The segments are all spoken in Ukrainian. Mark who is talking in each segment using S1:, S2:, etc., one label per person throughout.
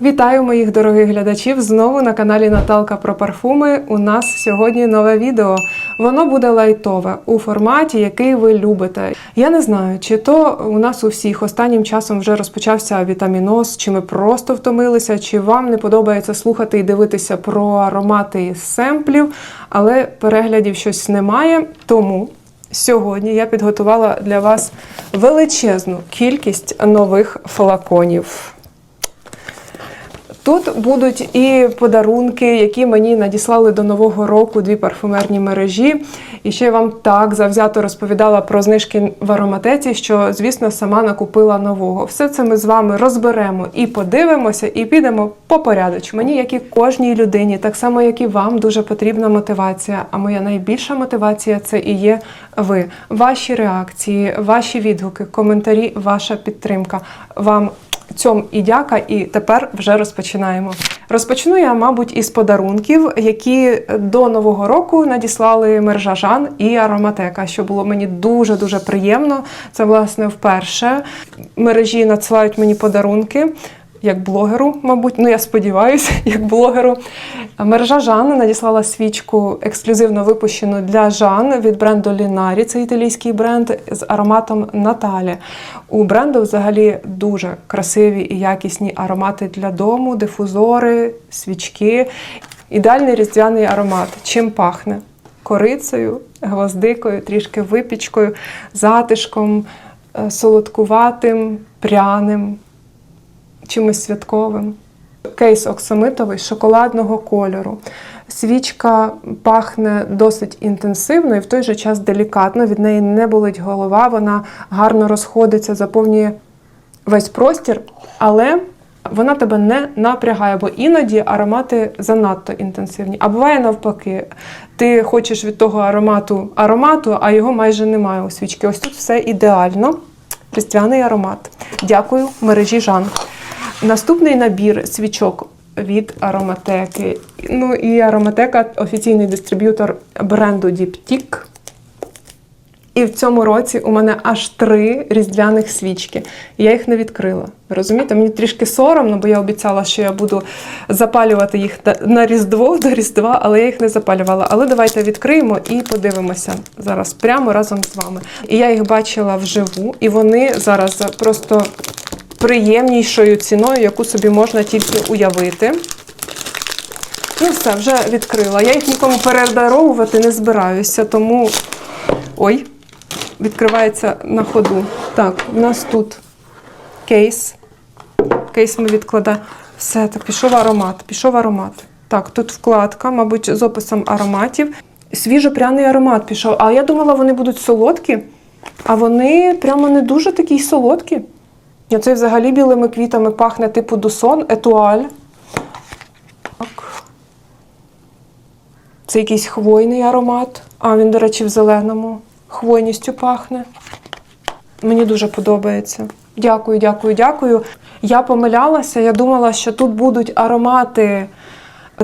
S1: Вітаю моїх дорогих глядачів знову на каналі Наталка про парфуми. У нас сьогодні нове відео. Воно буде лайтове у форматі, який ви любите. Я не знаю, чи то у нас у всіх останнім часом вже розпочався вітаміноз, чи ми просто втомилися, чи вам не подобається слухати і дивитися про аромати семплів, але переглядів щось немає. Тому сьогодні я підготувала для вас величезну кількість нових флаконів. Тут будуть і подарунки, які мені надіслали до нового року дві парфумерні мережі. І ще я вам так завзято розповідала про знижки в ароматеці, що, звісно, сама накупила нового. Все це ми з вами розберемо і подивимося, і підемо по порядочку. Мені, як і кожній людині, так само, як і вам, дуже потрібна мотивація. А моя найбільша мотивація це і є ви. Ваші реакції, ваші відгуки, коментарі, ваша підтримка. Вам Цьом і дяка, і тепер вже розпочинаємо. Розпочну я, мабуть, із подарунків, які до нового року надіслали мережа Жан і Ароматека, що було мені дуже дуже приємно. Це власне вперше. Мережі надсилають мені подарунки. Як блогеру, мабуть, ну я сподіваюся, як блогеру. Мережа Жан надіслала свічку ексклюзивно випущену для Жан від бренду Лінарі. Це італійський бренд з ароматом Наталі. У бренду взагалі дуже красиві і якісні аромати для дому, дифузори, свічки. Ідеальний різдвяний аромат. Чим пахне? Корицею, гвоздикою, трішки випічкою, затишком, е, солодкуватим, пряним чимось святковим. Кейс оксамитовий шоколадного кольору. Свічка пахне досить інтенсивно і в той же час делікатно. Від неї не болить голова, вона гарно розходиться, заповнює весь простір, але вона тебе не напрягає, бо іноді аромати занадто інтенсивні. А буває навпаки, ти хочеш від того аромату аромату, а його майже немає у свічки. Ось тут все ідеально. Різдвяний аромат. Дякую мережі Жан. Наступний набір свічок від ароматеки. Ну і ароматека офіційний дистриб'ютор бренду Diptyque. І в цьому році у мене аж три різдвяних свічки. Я їх не відкрила. Розумієте, мені трішки соромно, бо я обіцяла, що я буду запалювати їх на Різдво до Різдва, але я їх не запалювала. Але давайте відкриємо і подивимося зараз прямо разом з вами. І я їх бачила вживу, і вони зараз просто приємнішою ціною, яку собі можна тільки уявити. Ну, все, вже відкрила. Я їх нікому передаровувати не збираюся, тому. Ой, відкривається на ходу. Так, у нас тут кейс. Кейс ми відкладаємо. Все, так пішов аромат. Пішов аромат. Так, тут вкладка, мабуть, з описом ароматів. Свіжо-пряний аромат пішов. А я думала, вони будуть солодкі, а вони прямо не дуже такі солодкі. Оцей взагалі білими квітами пахне типу дусон, етуаль. Так. Це якийсь хвойний аромат. А він, до речі, в зеленому. Хвойністю пахне. Мені дуже подобається. Дякую, дякую, дякую. Я помилялася, я думала, що тут будуть аромати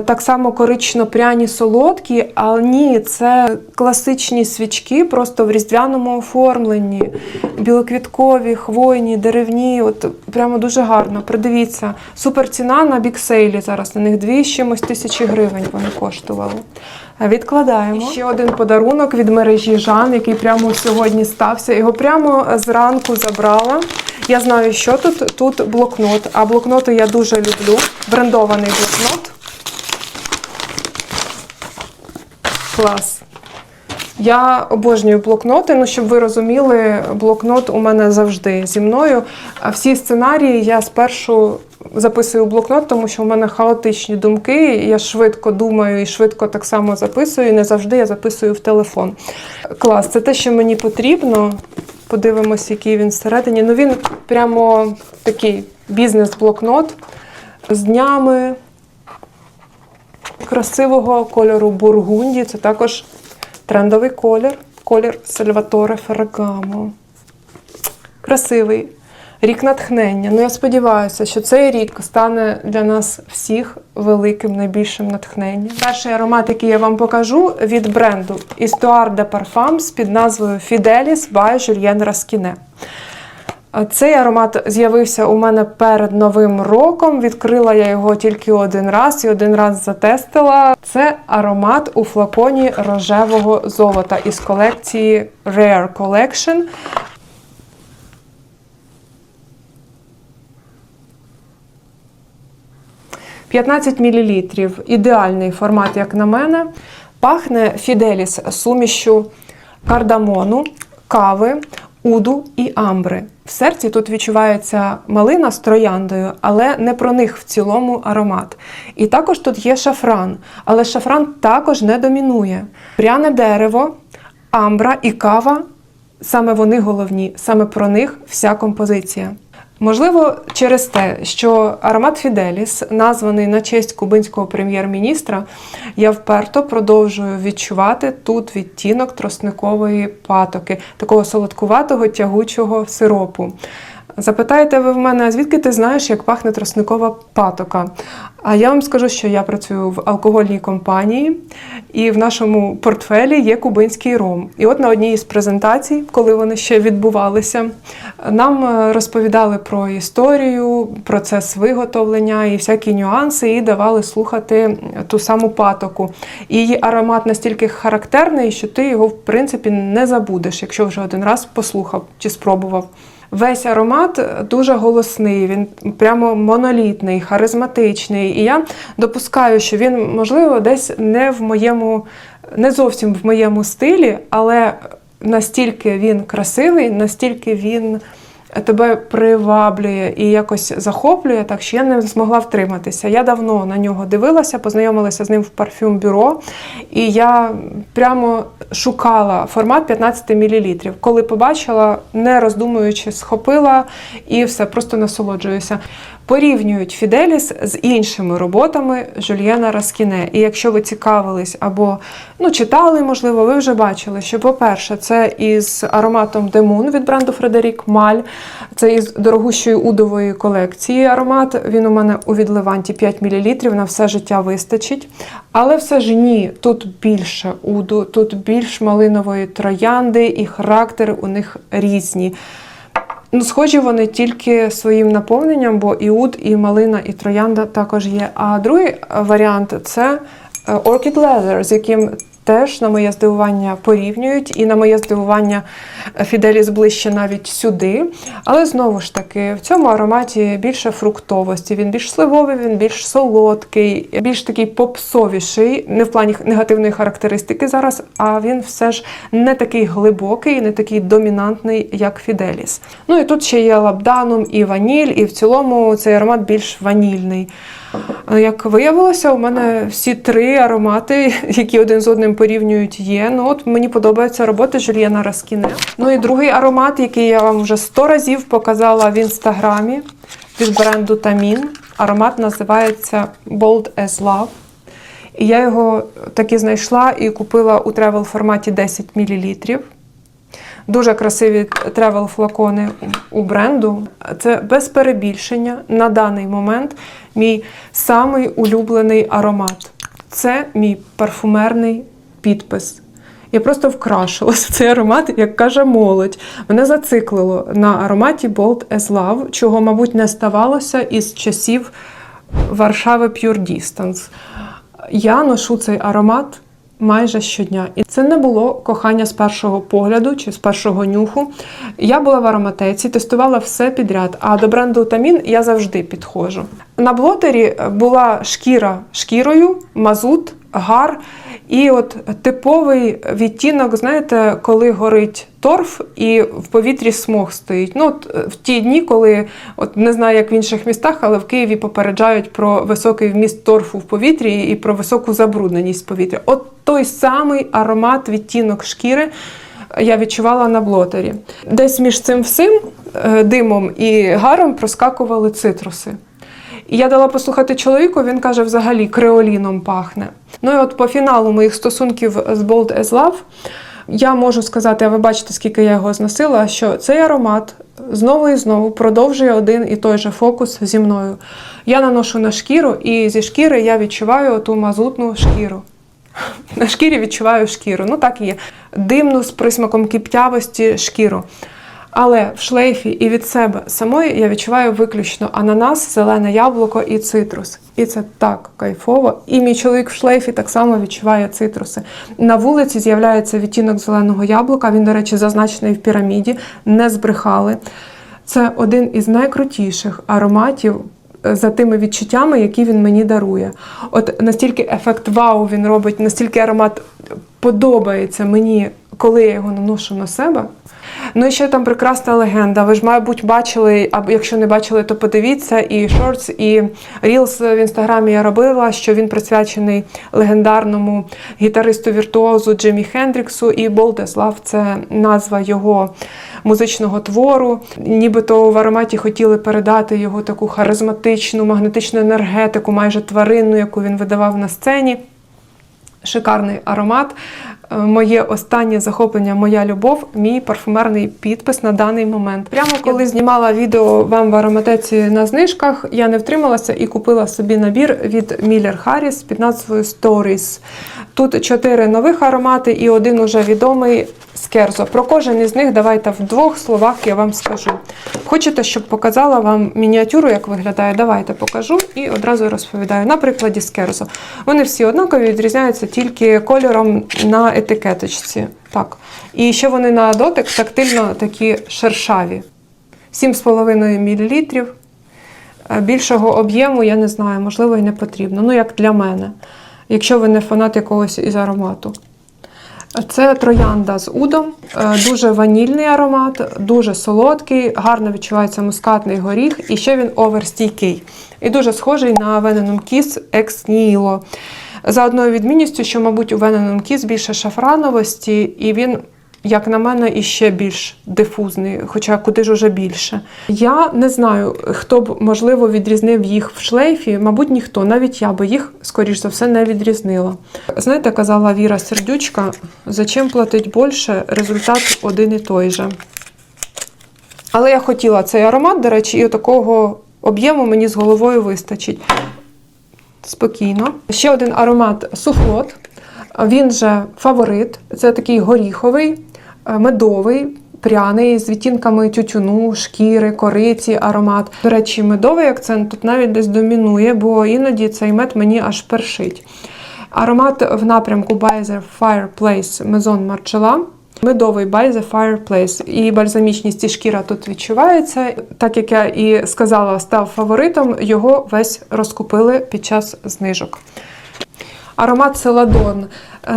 S1: так само корично-пряні солодкі, але ні, це класичні свічки, просто в різдвяному оформленні. Білоквіткові, хвойні, деревні. От прямо дуже гарно. Придивіться. Супер ціна на біксейлі зараз. На них дві з чимось тисячі гривень вони коштували. Відкладаємо. Ще один подарунок від мережі Жан, який прямо сьогодні стався. Його прямо зранку забрала. Я знаю, що тут. Тут блокнот. А блокноти я дуже люблю. Брендований блокнот. Клас. Я обожнюю блокноти. Ну, щоб ви розуміли, блокнот у мене завжди зі мною. А всі сценарії я спершу записую в блокнот, тому що в мене хаотичні думки. Я швидко думаю і швидко так само записую. Не завжди я записую в телефон. Клас, це те, що мені потрібно. Подивимось, який він всередині. Ну він прямо такий бізнес-блокнот з днями красивого кольору бургунді. Це також трендовий колір. Колір Сальваторе Феррагамо. Красивий. Рік натхнення. Ну, я сподіваюся, що цей рік стане для нас всіх великим, найбільшим натхненням. Перший аромат, який я вам покажу, від бренду Histoire de Parfums під назвою Fidelis by Julien Rasquinet. Цей аромат з'явився у мене перед новим роком. Відкрила я його тільки один раз і один раз затестила. Це аромат у флаконі рожевого золота із колекції Rare Collection. – 15 мл. Ідеальний формат, як на мене. Пахне Фіделіс сумішю кардамону, кави, уду і амбри. В серці тут відчувається малина з трояндою, але не про них в цілому аромат. І також тут є шафран, але шафран також не домінує. Пряне дерево, амбра і кава саме вони головні, саме про них вся композиція. Можливо, через те, що аромат Фіделіс, названий на честь кубинського прем'єр-міністра, я вперто продовжую відчувати тут відтінок тросникової патоки, такого солодкуватого тягучого сиропу. Запитаєте ви в мене, звідки ти знаєш, як пахне тросникова патока? А я вам скажу, що я працюю в алкогольній компанії, і в нашому портфелі є кубинський ром. І от на одній із презентацій, коли вони ще відбувалися, нам е, розповідали про історію, процес виготовлення і всякі нюанси, і давали слухати ту саму патоку. І її аромат настільки характерний, що ти його в принципі не забудеш, якщо вже один раз послухав чи спробував. Весь аромат дуже голосний, він прямо монолітний, харизматичний. І я допускаю, що він, можливо, десь не в моєму, не зовсім в моєму стилі, але настільки він красивий, настільки він тебе приваблює і якось захоплює, так що я не змогла втриматися. Я давно на нього дивилася, познайомилася з ним в парфюм бюро, і я прямо шукала формат 15 мл. Коли побачила, не роздумуючи, схопила і все, просто насолоджуюся. Порівнюють Фіделіс з іншими роботами Жюльєна Раскіне. І якщо ви цікавились або ну, читали, можливо, ви вже бачили, що, по-перше, це із ароматом Демун від бренду Фредерік Маль. Це із дорогущої удової колекції аромат. Він у мене у відливанті 5 мл, на все життя вистачить. Але все ж ні, тут більше уду, тут більш малинової троянди, і характери у них різні. Ну, схожі вони тільки своїм наповненням, бо і ут, і малина, і троянда також є. А другий е, варіант це е, Orchid Leather, з яким теж, на моє здивування, порівнюють. І на моє здивування Фіделіс ближче навіть сюди. Але знову ж таки, в цьому ароматі більше фруктовості. Він більш сливовий, він більш солодкий, більш такий попсовіший, не в плані негативної характеристики зараз, а він все ж не такий глибокий, не такий домінантний, як Фіделіс. Ну і тут ще є лабданум і ваніль, і в цілому цей аромат більш ванільний. Як виявилося, у мене всі три аромати, які один з одним порівнюють, є. Ну от мені подобається робота Жюльєна Раскіне. Ну і другий аромат, який я вам вже сто разів показала в інстаграмі від бренду Тамін. Аромат називається Bold as Love. І я його таки знайшла і купила у тревел форматі 10 мл. Дуже красиві тревел флакони у бренду. Це без перебільшення на даний момент мій самий улюблений аромат. Це мій парфумерний підпис. Я просто вкрашилася цей аромат, як каже молодь. Мене зациклило на ароматі Bold as Love, чого, мабуть, не ставалося із часів Варшави Pure Distance. Я ношу цей аромат майже щодня. І це не було кохання з першого погляду чи з першого нюху. Я була в ароматеці, тестувала все підряд, а до бренду Тамін я завжди підходжу. На блотері була шкіра шкірою, мазут, гар. І от типовий відтінок, знаєте, коли горить торф і в повітрі смог стоїть. Ну, от в ті дні, коли от не знаю, як в інших містах, але в Києві попереджають про високий вміст торфу в повітрі і про високу забрудненість повітря. От той самий аромат, відтінок шкіри. Я відчувала на блотері. Десь між цим всім е, димом і гаром проскакували цитруси. І я дала послухати чоловіку, він каже, взагалі креоліном пахне. Ну і от по фіналу моїх стосунків з Bold as Love я можу сказати, а ви бачите, скільки я його зносила, що цей аромат знову і знову продовжує один і той же фокус зі мною. Я наношу на шкіру, і зі шкіри я відчуваю ту мазутну шкіру. На шкірі відчуваю шкіру. Ну так і є. Димну з присмаком кіптявості шкіру. Але в шлейфі і від себе самої я відчуваю виключно ананас, зелене яблуко і цитрус. І це так кайфово. І мій чоловік в шлейфі так само відчуває цитруси. На вулиці з'являється відтінок зеленого яблука. Він, до речі, зазначений в піраміді, не збрехали. Це один із найкрутіших ароматів е, за тими відчуттями, які він мені дарує. От настільки ефект вау він робить, настільки аромат подобається мені, коли я його наношу на себе. Ну і ще там прекрасна легенда. Ви ж, мабуть, бачили, або якщо не бачили, то подивіться. І шортс, і рілс в інстаграмі я робила, що він присвячений легендарному гітаристу віртуозу Джиммі Хендріксу. І Болдес Лав це назва його музичного твору. Нібито в ароматі хотіли передати його таку харизматичну, магнетичну енергетику, майже тваринну, яку він видавав на сцені. Шикарний аромат. Е, Моє останнє захоплення, моя любов, мій парфумерний підпис на даний момент. Прямо коли знімала відео вам в ароматеці на знижках, я не втрималася і купила собі набір від Miller Harris під назвою Stories. Тут чотири нових аромати і один уже відомий Скерзо. Про кожен із них давайте в двох словах я вам скажу. Хочете, щоб показала вам мініатюру, як виглядає? Давайте покажу і одразу розповідаю. На прикладі Скерзо. Вони всі однакові, відрізняються тільки кольором на етикеточці. Так. І ще вони на дотик тактильно такі шершаві. 7,5 мл. Е, Більшого об'єму, я не знаю, можливо, і не потрібно. Ну, як для мене, якщо ви не фанат якогось із аромату. Це троянда з удом, Е, дуже ванільний аромат, дуже солодкий, гарно відчувається мускатний горіх, і ще він оверстійкий. І дуже схожий на Venom Kiss Ex Nihilo. За одною відмінністю, що, мабуть, у Kiss більше шафрановості, і він, як на мене, іще більш дифузний, хоча куди ж уже більше. Я не знаю, хто б, можливо, відрізнив їх в шлейфі. Мабуть, ніхто. Навіть я би їх, скоріш за все, не відрізнила. Знаєте, казала Віра Сердючка, зачем платить більше, результат один і той же. Але я хотіла цей аромат, до речі, і такого об'єму мені з головою вистачить. Спокійно. Ще один аромат суфлот. Він же фаворит. Це такий горіховий, е, медовий, пряний, з відтінками тютюну, шкіри, кориці, аромат. До речі, медовий акцент тут навіть десь домінує, бо іноді цей мед мені аж першить. Аромат в напрямку the Fireplace Maison Marcella. Медовий By the Fireplace. І бальзамічність і шкіра тут відчувається. Так як я і сказала, став фаворитом, його весь розкупили під час знижок. Аромат Селадон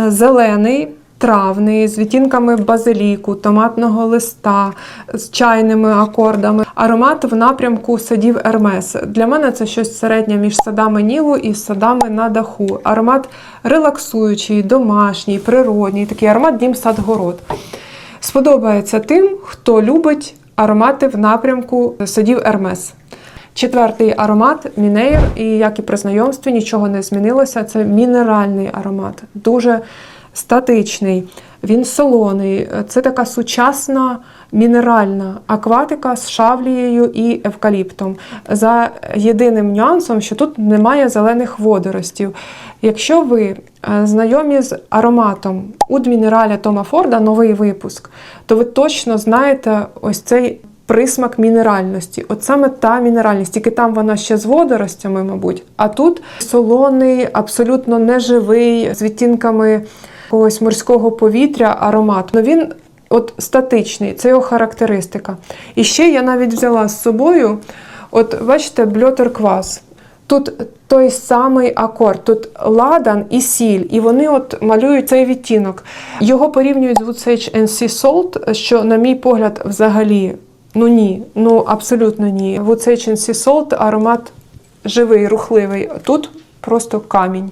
S1: зелений, травний, з відтінками базиліку, томатного листа, з чайними акордами. Аромат в напрямку садів Ермес. Для мене це щось середнє між садами Нілу і садами на даху. Аромат релаксуючий, домашній, природній, такий аромат дім сад-город. Сподобається тим, хто любить аромати в напрямку садів Ермес. Четвертий аромат Мінеєр, і як і при знайомстві, нічого не змінилося. Це мінеральний аромат, дуже статичний. Він солоний. Це така сучасна мінеральна акватика з шавлією і евкаліптом. За єдиним нюансом, що тут немає зелених водоростів. Якщо ви е, знайомі з ароматом Уд Мінераля Тома Форда, новий випуск, то ви точно знаєте ось цей присмак мінеральності. От саме та мінеральність, тільки там вона ще з водоростями, мабуть. А тут солоний, абсолютно неживий, з відтінками якогось морського повітря аромат. Ну він от статичний, це його характеристика. І ще я навіть взяла з собою, от бачите, бльотер квас. Тут той самий акорд, тут ладан і сіль, і вони от малюють цей відтінок. Його порівнюють з Wood Sage and Sea Salt, що, на мій погляд, взагалі, ну ні, ну абсолютно ні. Wood Sage and Sea Salt аромат живий, рухливий. Тут просто камінь.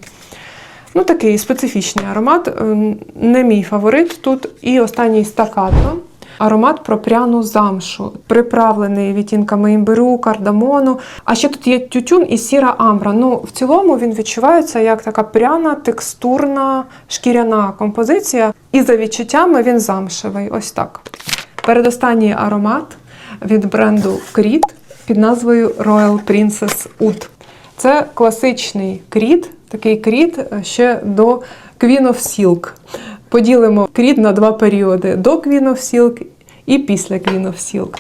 S1: Ну, такий специфічний аромат, ем, не мій фаворит тут. І останній стакато. Аромат про пряну замшу, приправлений відтінками імбиру, кардамону. А ще тут є тютюн і сіра амбра. Ну, в цілому він відчувається як така пряна, текстурна, шкіряна композиція. І за відчуттями він замшевий. Ось так. Передостанній аромат від бренду Creed під назвою Royal Princess Oud. Це класичний кріт, такий кріт ще до Queen of Silk. Поділимо кріт на два періоди: до Queen of Silk і після Queen of Silk.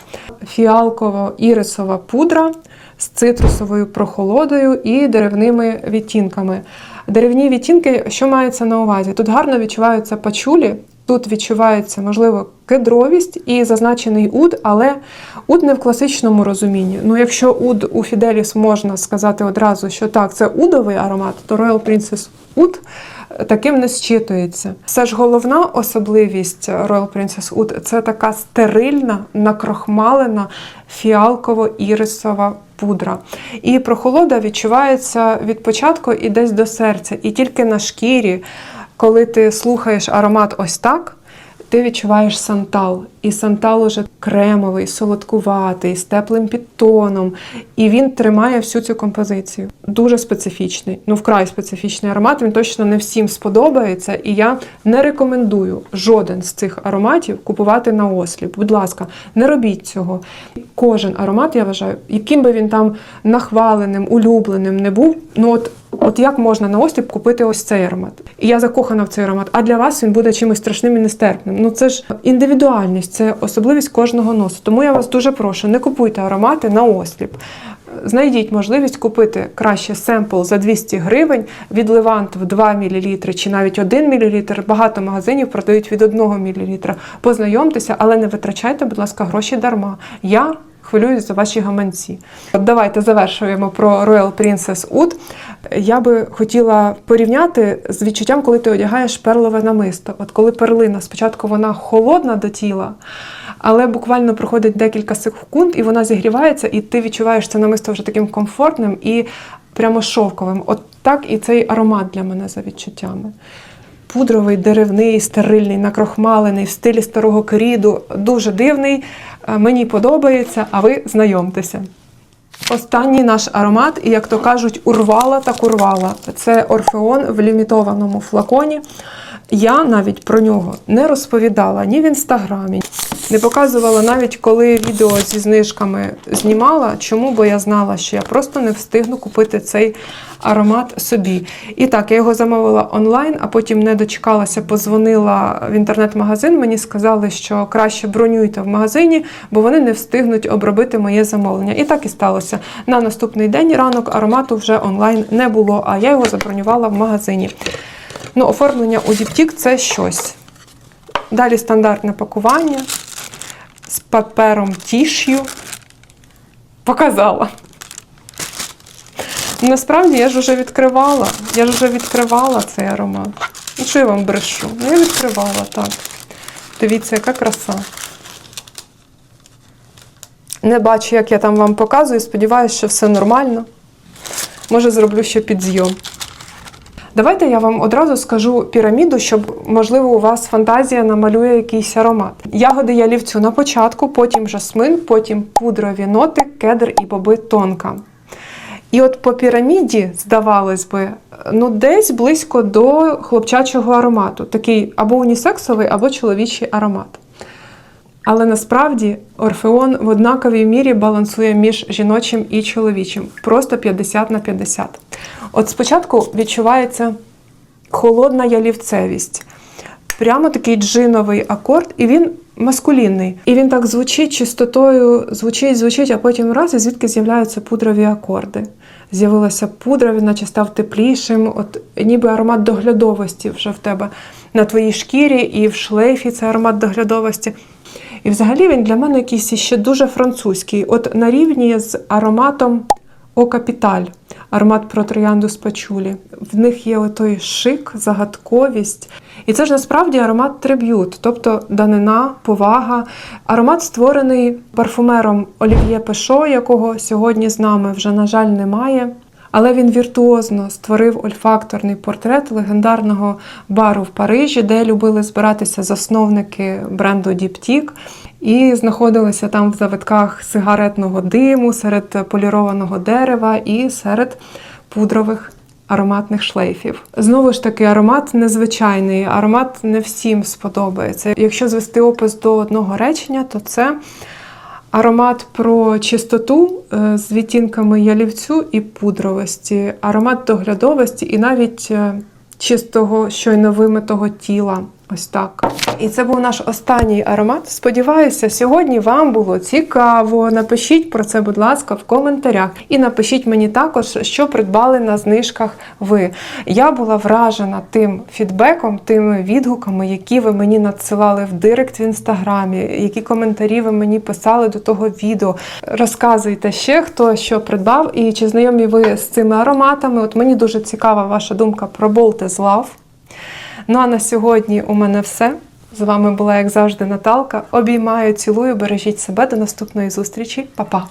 S1: Фіалково-ірисова пудра з цитрусовою прохолодою і деревними відтінками. Деревні відтінки, що мається на увазі? Тут гарно відчуваються пачулі, тут відчувається, можливо, кедровість і зазначений уд, але уд не в класичному розумінні. Ну, якщо уд у Фіделіс можна сказати одразу, що так, це удовий аромат, то Royal Princess Oud таким не зчитується. Все ж головна особливість Royal Princess Oud – це така стерильна, накрохмалена фіалково-ірисова пудра. І прохолода відчувається від початку і десь до серця. І тільки на шкірі, коли ти слухаєш аромат ось так, ти відчуваєш сантал. І сантал уже кремовий, солодкуватий, з теплим підтоном. І він тримає всю цю композицію. Дуже специфічний, ну вкрай специфічний аромат. Він точно не всім сподобається. І я не рекомендую жоден з цих ароматів купувати на осліп. Будь ласка, не робіть цього. Кожен аромат, я вважаю, яким би він там нахваленим, улюбленим не був. Ну от От як можна на осліп купити ось цей аромат? І я закохана в цей аромат, а для вас він буде чимось страшним і нестерпним. Ну це ж індивідуальність, це особливість кожного носу. Тому я вас дуже прошу, не купуйте аромати на осліп. Знайдіть можливість купити краще семпл за 200 гривень від Левант в 2 мл чи навіть 1 мл. Багато магазинів продають від 1 мл. Познайомтеся, але не витрачайте, будь ласка, гроші дарма. Я хвилююсь за ваші гаманці. От давайте завершуємо про Royal Princess Oud. Я би хотіла порівняти з відчуттям, коли ти одягаєш перлове намисто. От коли перлина, спочатку вона холодна до тіла, але буквально проходить декілька секунд, і вона зігрівається, і ти відчуваєш це намисто вже таким комфортним і прямо шовковим. От так і цей аромат для мене за відчуттями. Пудровий, деревний, стерильний, накрохмалений, в стилі старого керіду. Дуже дивний. Е, Мені подобається, а ви знайомтеся. Останній наш аромат, і як то кажуть, урвала так урвала. Це Орфеон в лімітованому флаконі. Я навіть про нього не розповідала ні в інстаграмі, не показувала навіть коли відео зі знижками знімала. Чому? Бо я знала, що я просто не встигну купити цей аромат собі. І так, я його замовила онлайн, а потім не дочекалася, позвонила в інтернет-магазин. Мені сказали, що краще бронюйте в магазині, бо вони не встигнуть обробити моє замовлення. І так і сталося. На наступний день ранок аромату вже онлайн не було, а я його забронювала в магазині. Ну, оформлення у Діптік це щось. Далі стандартне пакування з папером тіш'ю. Показала. Насправді я ж вже відкривала. Я ж вже відкривала цей аромат. Ну, що я вам брешу? Ну, я відкривала, так. Дивіться, яка краса. Не бачу, як я там вам показую. Сподіваюся, що все нормально. Може, зроблю ще підзйом. Давайте я вам одразу скажу піраміду, щоб, можливо, у вас фантазія намалює якийсь аромат. Ягоди ялівцю на початку, потім жасмин, потім пудрові ноти, кедр і боби тонка. І от по піраміді, здавалось би, ну десь близько до хлопчачого аромату. Такий або унісексовий, або чоловічий аромат. Але насправді Орфеон в однаковій мірі балансує між жіночим і чоловічим. Просто 50 на 50. От спочатку відчувається холодна ялівцевість. Прямо такий джиновий акорд, і він маскулінний. І він так звучить чистотою, звучить, звучить, а потім раз, і звідки з'являються пудрові акорди. З'явилася пудра, він наче став теплішим, от ніби аромат доглядовості вже в тебе на твоїй шкірі, і в шлейфі це аромат доглядовості. І взагалі він для мене якийсь ще дуже французький. От на рівні з ароматом О Капіталь, аромат про троянду з пачулі. В них є отой шик, загадковість. І це ж насправді аромат триб'ют, тобто данина, повага. Аромат створений парфумером Олів'є Пешо, якого сьогодні з нами вже, на жаль, немає. Але він віртуозно створив ольфакторний портрет легендарного бару в Парижі, де любили збиратися засновники бренду Діптік, і знаходилися там в завитках сигаретного диму, серед полірованого дерева і серед пудрових ароматних шлейфів. Знову ж таки, аромат незвичайний, аромат не всім сподобається. Якщо звести опис до одного речення, то це. Аромат про чистоту е, з відтінками ялівцю і пудровості, аромат доглядовості і навіть е, чистого, щойно вимитого тіла. Ось так. І це був наш останній аромат. Сподіваюся, сьогодні вам було цікаво. Напишіть про це, будь ласка, в коментарях. І напишіть мені також, що придбали на знижках ви. Я була вражена тим фідбеком, тими відгуками, які ви мені надсилали в директ в інстаграмі, які коментарі ви мені писали до того відео. Розказуйте ще, хто що придбав і чи знайомі ви з цими ароматами. От мені дуже цікава ваша думка про Bolt з Love. Ну а на сьогодні у мене все. З вами була, як завжди, Наталка. Обіймаю, цілую, бережіть себе. До наступної зустрічі. Па-па!